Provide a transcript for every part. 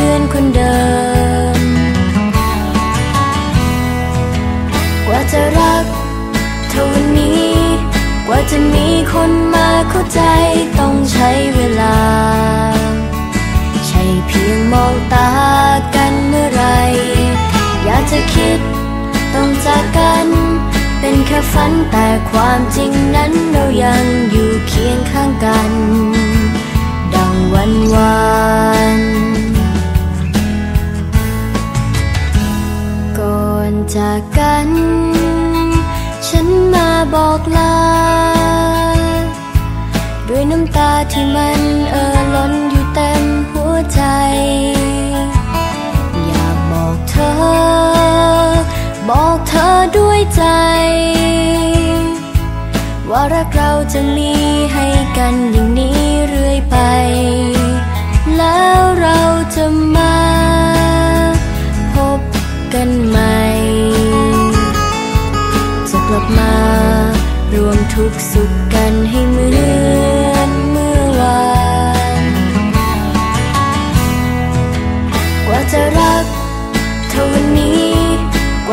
น ใจต้องใช้เวลา ใช่เพียงมองตากันเมื่อไร อยากจะคิดต้องจากกัน เป็นแค่ฝันแต่ความจริงนั้นเรายังอยู่เคียงข้างกัน ดังวันวานก่อนจากกัน ฉันมาบอกลา ที่มันเอ่อล้นอยู่เต็มหัวใจ อยากบอกเธอ บอกเธอด้วยใจ ว่ารักเราจะมีให้กันอย่างนี้เรื่อยไป แล้วเราจะม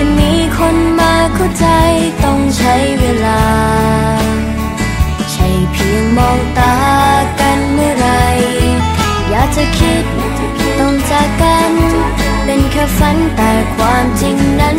จะมีคนมาเข้าใจต้องใช้เวลา ใช่เพียงมองตากันเมื่อไร อยากจะคิดต้องจากกัน เป็นแค่ฝันแต่ความจริงนั้น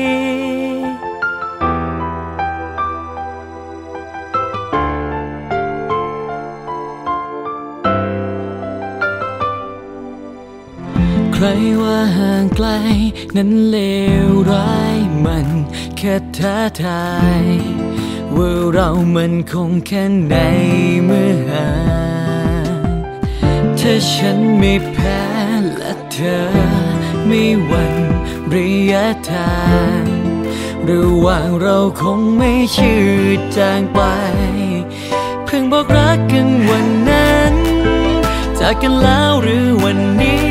ว่าห่างไกล นั้นเลวร้ายมันแค่ท้าทายว่าเรามันคงแค่ไหนเมื่อห่างถ้าฉันไม่แพ้และเธอไม่หวั่นระยะทางระหว่างเราคงไม่ชืดจางไป เพิ่งบอกรักกันวันนั้น จากกันแล้วหรือวันนี้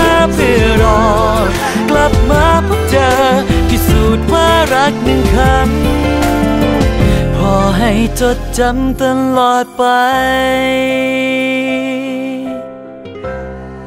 สักหนึ่งครั้ง พอให้จดจำตลอดไป